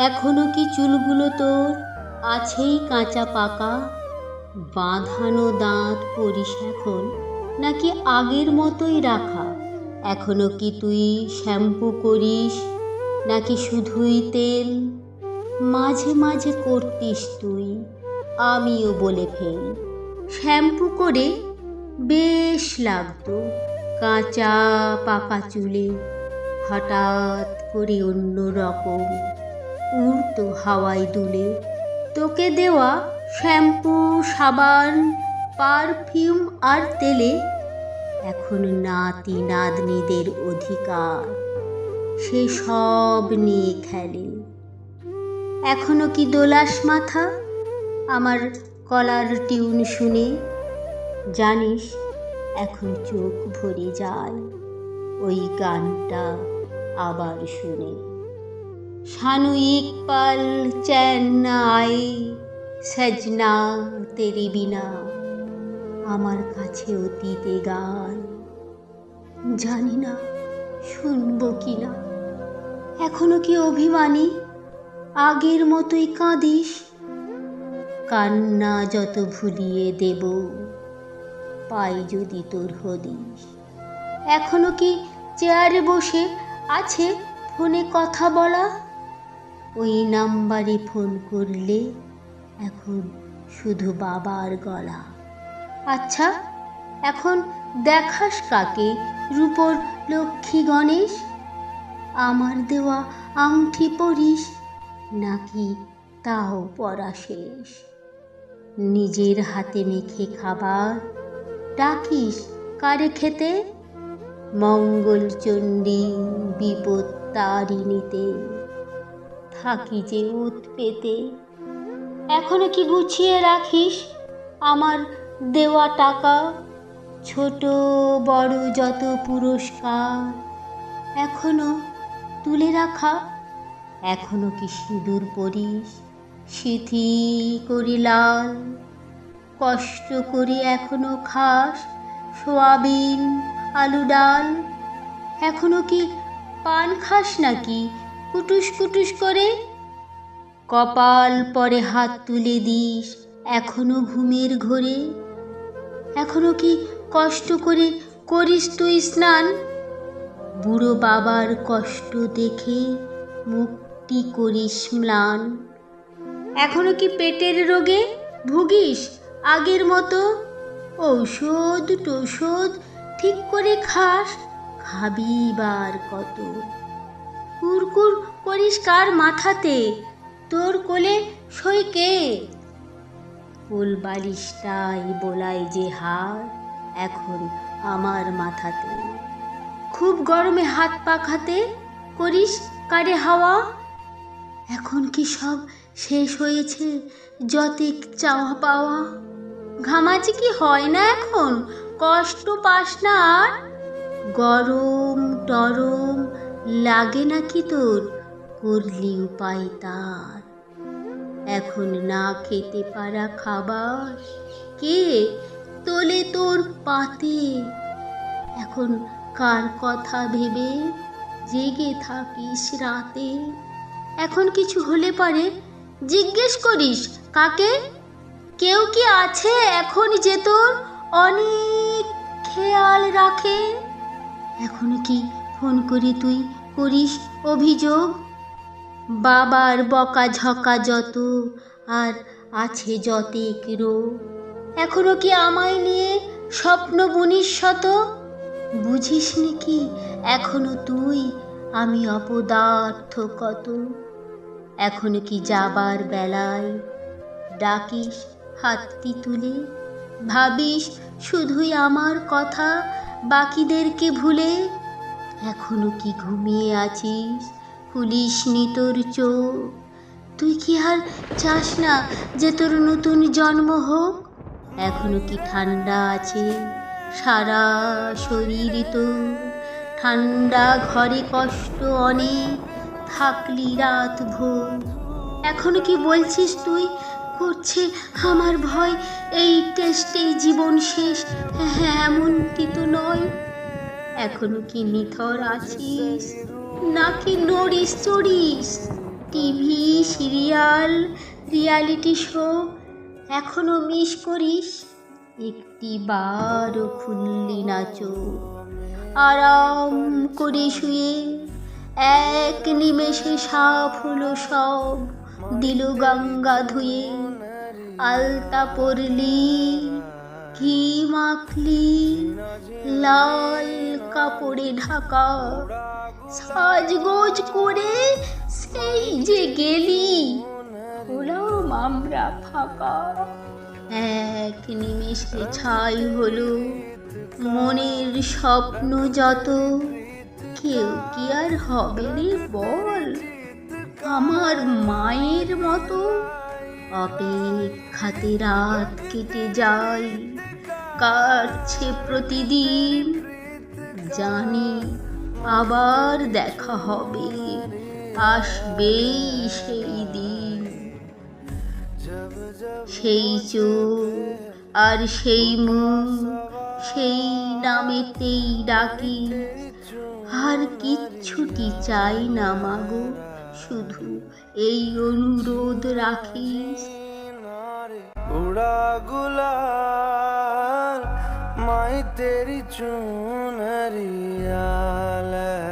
এখনও কি চুলগুলো তোর? আছেই কাঁচা পাকা? বাঁধানো দাঁত পরিস এখন? নাকি আগের মতোই রাখা? এখনও কি তুই শ্যাম্পু করিস? নাকি শুধুই তেল? মাঝে মাঝে করতিস তুই, আমিও বলে ফেল। শ্যাম্পু করে বেশ লাগতো কাঁচা পাকা চুলে, হঠাৎ করে অন্য রকম। উড়তো হাওয়ায় দুলে। তোকে দেওয়া শ্যাম্পু, সাবান, পারফিউম আর তেলে এখন নাতি নাতনিদের অধিকার। সে সব নিয়ে খেলে। এখনও কি দোলাস মাথা? আমার কলার টিউন শুনে। জানিস, এখন চোখ ভরে যায়। ওই গানটা আবার শুনে। সানুইক পাল চেন্নাই না সজনা তেরে বিনা আমার কাছে অতীতে গান, জানি না, শুনব কি না। এখনও কি অভিমানী? আগের মতোই কাঁদিস। কান্না যত ভুলিয়ে দেব, পাই যদি তোর হদিস এখনও কি চেয়ারে বসে আছে ফোনে কথা বলা? ওই নাম্বারে ফোন করলে এখন শুধু বাবার গলা। আচ্ছা এখন দেখাস কাকে? রূপর লক্ষ্মী গণেশ? আমার দেওয়া আংটি পরিস? নাকি তাও পড়া শেষ? নিজের হাতে মেখে খাবার? ডাকিস কারে খেতে? মঙ্গলচণ্ডী বিপদ তারিণীতে। থাকি যে উত পেতে। এখনও কি গুছিয়ে রাখিস? আমার দেওয়া টাকা, ছোট বড় যত পুরস্কার এখনও তুলে রাখা। এখনও কি সিঁদুর পরিস? সিথি করি লাল, কষ্ট করি এখনও খাস। সোয়াবিন, আলু ডাল, এখনও কি পান খাস নাকি? কুটুস কুটুস করে। কপাল পরে হাত তুলে দিস, এখনও ঘুমের ঘোরে। এখনও কি কষ্ট করে করিস তুই স্নান? বুড়ো বাবার কষ্ট দেখে মুক্তি করিস ম্লান। এখনও কি পেটের রোগে ভুগিস আগের মতো? ঔষধ টৌষধ ঠিক করে খাস, খাবি বার কত? কুরকুর করিস কার মাথাতে? তোর কোলে সই কে? ফুল বালিশটাই বোলাই যে হার এখন আমার মাথাতে। খুব গরমে হাত পাখাতে করিস কারে হাওয়া? এখন কি সব শেষ হয়েছে যতেক চাওয়া পাওয়া? ঘামাচি কি হয় না এখন? কষ্ট পাস না আর? গরম, টরম লাগে নাকি তোর করলি উপায় তার? এখন না খেতে পারা খাবার কে তোলে তোর পাতে? এখন কার কথা ভেবে জেগে থাকিস রাতে? এখন কিছু হলে পারে জিজ্ঞেস করিস, কাকে? কেউ কি আছে এখন যে তোর অনেক খেয়াল রাখে? এখনও কি ফোন করে তুই করিস অভিযোগ? বাবার বকা ঝকা যত, আর আছে যতেক রোগ। এখনও কি আমায় নিয়ে স্বপ্ন বুনিস শত? বুঝিস নাকি এখনও তুই আমি অপদার্থ কত? এখনও কি যাবার বেলায় ডাকিস হাতটি তুলে? ভাবিস শুধুই আমার কথা বাকিদেরকে ভুলে? এখনও কি ঘুমিয়ে আছিস? খুলিস নি তোর চোখ। তুই কি আর চাস না যে তোর নতুন জন্ম হোক? এখনও কি ঠান্ডা আছে? সারা শরীর তো ঠান্ডা, ঘরে কষ্ট অনেক, থাকলি রাত ভোর। এখনও কি বলছিস তুই, করছে আমার ভয়? এই টেস্টেই জীবন শেষ। হ্যাঁ এমনটি তো নয়। এখনও কি নিথর আছিস? নাকি নড়িস, চড়িস? টিভি, সিরিয়াল, রিয়ালিটি শো এখনও মিস করিস? একটি বারও খুললি না চোখ। আরাম করে শুয়ে এক নিমেষে সাফ হলো সব দিল গঙ্গা ধুয়ে। আলতা পরলি ঘি মাখলি, লাল কাপড়ে ঢাকা, সাজগোজ করে সেই যে গেলি, হলাম আমরা ফাঁকা। এক নিমেষে ছাই হলো, মনের স্বপ্ন যত, কেউ কি আর হবে রে বল? আমার মায়ের মতো অপেক্ষাতে রাত কেটে যায়। কাটছে প্রতিদিন। জানি আবার দেখা হবে, আসবেই সেই দিন। সেই চোখ আর সেই মুখ, সেই নামেতেই ডাকি। আর কিচ্ছুটি চাই না মাগো, শুধু এই অনুরোধ রাখিস। ওরা গুলা माई तेरी चुनरिया ले